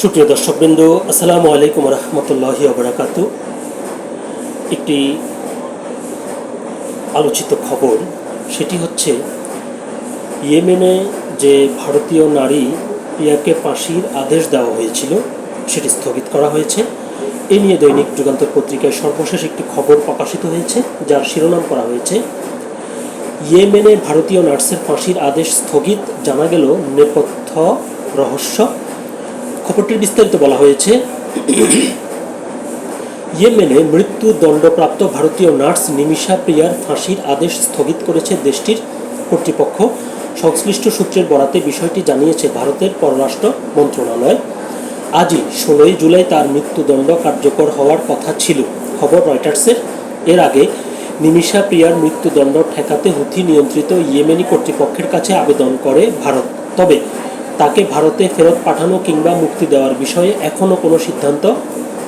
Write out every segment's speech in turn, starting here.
সুপ্রিয় দর্শকবৃন্দ, আসসালামু আলাইকুম রহমতুল্লাহি অবরাকাতু একটি আলোচিত খবর, সেটি হচ্ছে ইয়েমেনে যে ভারতীয় নারী প্রিয়াকে ফাঁসির আদেশ দেওয়া হয়েছিল, সেটি স্থগিত করা হয়েছে। এ নিয়ে দৈনিক যুগান্তর পত্রিকায় সর্বশেষ একটি খবর প্রকাশিত হয়েছে, যার শিরোনাম করা হয়েছে, ইয়েমেনে ভারতীয় নার্সের ফাঁসির আদেশ স্থগিত, জানা গেল নেপথ্য রহস্য। খবরটির বিস্তারিত বলা হয়েছে, ইয়েমেনে মৃত্যুদণ্ডপ্রাপ্ত ভারতীয় নার্স নিমিষা প্রিয়ার ফাঁসির আদেশ স্থগিত করেছে দেশটির কর্তৃপক্ষ। সংশ্লিষ্ট সূত্রের বরাতে বিষয়টি জানিয়েছে ভারতের পররাষ্ট্র মন্ত্রণালয়। আজই ষোলোই জুলাই তার মৃত্যুদণ্ড কার্যকর হওয়ার কথা ছিল। খবর রয়টার্সের। এর আগে নিমিশা প্রিয়ার মৃত্যুদণ্ড ঠেকাতে হুথি নিয়ন্ত্রিত ইয়েমেনি কর্তৃপক্ষের কাছে আবেদন করে ভারত। তবে তাকে ভারতে ফেরত পাঠানো কিংবা মুক্তি দেওয়ার বিষয়ে এখনও কোনো সিদ্ধান্ত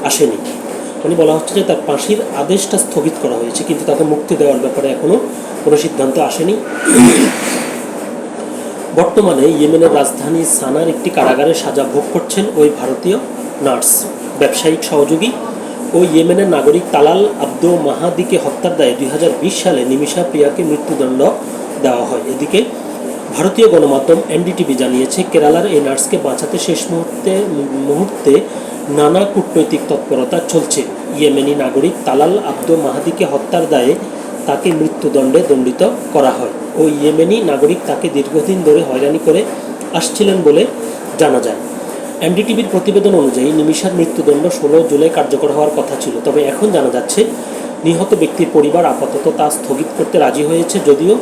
আসেনি। মানে বলা হচ্ছে যে তার ফাঁসির আদেশটা স্থগিত করা হয়েছে, কিন্তু তাকে মুক্তি দেওয়ার ব্যাপারে এখনও কোনো সিদ্ধান্ত আসেনি। বর্তমানে ইয়েমেনের রাজধানী সানার একটি কারাগারে সাজা ভোগ করছেন ওই ভারতীয় নার্স, ব্যবসায়িক সহযোগী ও ইয়েমেনের নাগরিক তালাল আব্দো মাহাদিকে হত্যার দায়ে দুই সালে নিমিষা প্রিয়াকে মৃত্যুদণ্ড দেওয়া হয়। এদিকে ভারতীয় গণমাধ্যম এনডিটিভি জানিয়েছে, কেরালার এই নার্সকে বাঁচাতে শেষ মুহূর্তে মুহূর্তে নানা কূটনৈতিক তৎপরতা চলছে। ইয়েমেনি নাগরিক তালাল আব্দো মাহাদিকে হত্যার দায়ে তাকে মৃত্যুদণ্ডে দণ্ডিত করা হয় ও ইয়েমেনি নাগরিক তাকে দীর্ঘদিন ধরে হয়রানি করে আসছিলেন বলে জানা যায়। এনডিটিভির প্রতিবেদন অনুযায়ী, নিমিষার মৃত্যুদণ্ড ষোলো জুলাই কার্যকর হওয়ার কথা ছিল, তবে এখন জানা যাচ্ছে নিহত ব্যক্তির পরিবার আপাতত তা স্থগিত করতে রাজি হয়েছে যদিও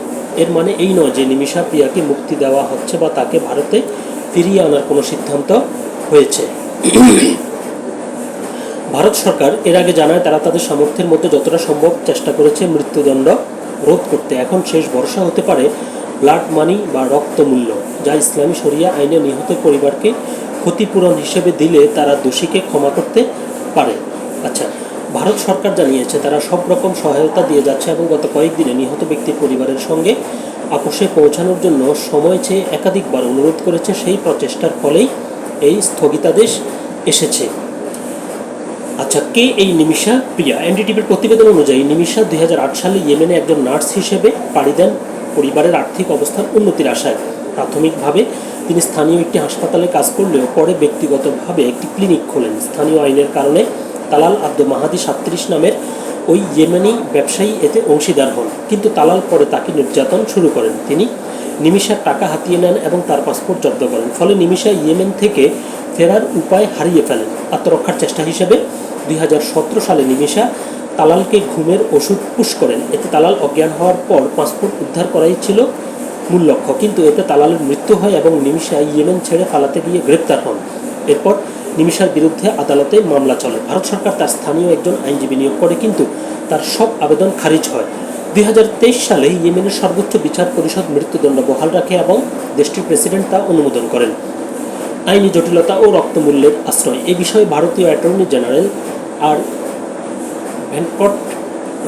এর মানে এই নয় যে নিমিষা প্রিয়াকে মুক্তি দেওয়া হচ্ছে বা তাকে ভারতে ফিরিয়ে আনার কোনো সিদ্ধান্ত হয়েছে। ভারত সরকার এর আগে জানায় তারা তাদের সামর্থ্যের মধ্যে যতটা সম্ভব চেষ্টা করেছে মৃত্যুদণ্ড রোধ করতে। এখন শেষ ভরসা হতে পারে ব্লাড মানি বা রক্তমূল্য যা ইসলামী শরিয়া আইনে নিহত পরিবারকে ক্ষতিপূরণ হিসেবে দিলে তারা দোষীকে ক্ষমা করতে পারে। আচ্ছা ভারত সরকার জানিয়েছে, তারা সব রকম সহায়তা দিয়ে যাচ্ছে এবং গত কয়েকদিনে নিহত ব্যক্তির পরিবারের সঙ্গে আপোষে পৌঁছানোর জন্য সময় চেয়ে একাধিকবার অনুরোধ করেছে। সেই প্রচেষ্টার ফলেই এই স্থগিতাদেশ এসেছে। আচ্ছা কে এই নিমিষা প্রিয়া, এনডিটিভির প্রতিবেদন অনুযায়ী নিমিষা দুই সালে ইয়েমেনে একজন নার্স হিসেবে পাড়ি দেন পরিবারের আর্থিক অবস্থার উন্নতির আশায়। প্রাথমিকভাবে তিনি স্থানীয় একটি হাসপাতালে কাজ করলেও পরে ব্যক্তিগতভাবে একটি ক্লিনিক খোলেন। স্থানীয় আইনের কারণে তালাল আব্দুল মাহাদি সাত্রিশ নামের ওই ইয়েমেনি ব্যবসায়ী এতে অংশীদার হন। কিন্তু তালাল পরে তাকে নির্যাতন শুরু করেন। তিনি নিমিষার টাকা হাতিয়ে নেন এবং তার পাসপোর্ট জব্দ করেন। ফলে নিমিষা ইয়েমেন থেকে ফেরার উপায় হারিয়ে ফেলেন। আত্মরক্ষার চেষ্টা হিসেবে দুই হাজার সতেরো সালে নিমিশা তালালকে ঘুমের ওষুধ পুশ করেন। এতে তালাল অজ্ঞান হওয়ার পর পাসপোর্ট উদ্ধার করাই ছিল মূল লক্ষ্য। কিন্তু এতে তালালের মৃত্যু হয় এবং নিমিশা ইয়েমেন ছেড়ে পালাতে গিয়ে গ্রেপ্তার হন। এরপর নিমিষার বিরুদ্ধে আদালতে মামলা চলে। ভারত সরকার তার স্থানীয় একজন আইনজীবী নিয়োগ করে, কিন্তু তার সব আবেদন খারিজ হয়। দুই হাজার তেইশ সালে ইয়েমেনের সর্বোচ্চ বিচার পরিষদ মৃত্যুদণ্ড বহাল রাখে এবং দেশটির প্রেসিডেন্ট তা অনুমোদন করেন। আইনি জটিলতা ও রক্তমূল্যের আশ্রয়। এ বিষয়ে ভারতীয় attorney general R Venkata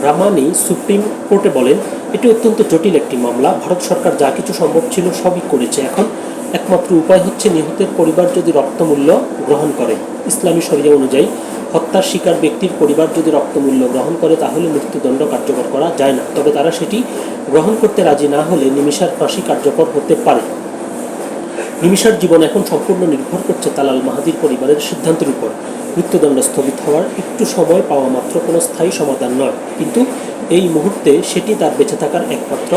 Ramani supreme কোর্টে বলেন, এটি অত্যন্ত জটিল একটি মামলা। ভারত সরকার যা কিছু সম্ভব ছিল সবই করেছে। এখন একমাত্র উপায় হচ্ছে নিহতের পরিবার যদি রক্তমূল্য গ্রহণ করে। ইসলামী শরিয়া অনুযায়ী, হত্যার শিকার ব্যক্তির পরিবার যদি রক্তমূল্য গ্রহণ করে, তাহলে মৃত্যুদণ্ড কার্যকর করা যায় না। তবে তারা সেটি গ্রহণ করতে রাজি না হলে নিমিষার ফাঁসি কার্যকর হতে পারে। নিমিষার জীবন এখন সম্পূর্ণ নির্ভর করছে তালাল মাহাদির পরিবারের সিদ্ধান্তের উপর। মৃত্যুদণ্ড স্থগিত হওয়ার একটু সময় পাওয়া মাত্র কোনো স্থায়ী সমাধান নয়। কিন্তু এই মুহূর্তে সেটি তার বেঁচে থাকার একমাত্র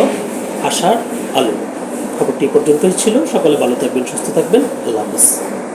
আশার আলো। খবরটি পর্যন্তই ছিল। সকলে ভালো থাকবেন সুস্থ থাকবেন। আল্লাহ হাফিজ।